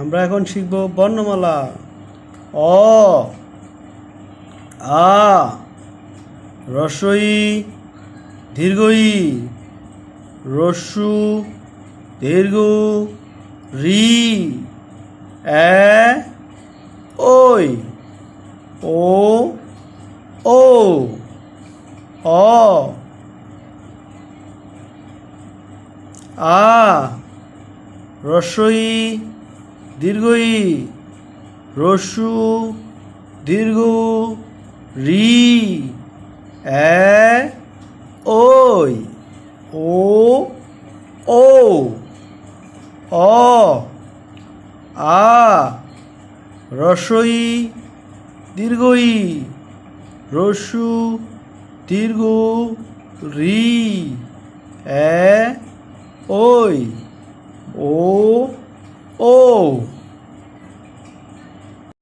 আমরা এখন শিখব বর্ণমালা। অ, আ রসই দীর্ঘই রসু দীর্ঘ, রি, এ ওই ও ও অ, আ রস্বই দীর্ঘই রস্যু, দীর্ঘ রি, এ, ওই, ও ও, অ, আ রসই দীর্ঘই রস্যু, দীর্ঘ রি, এ, ওই, ও ও।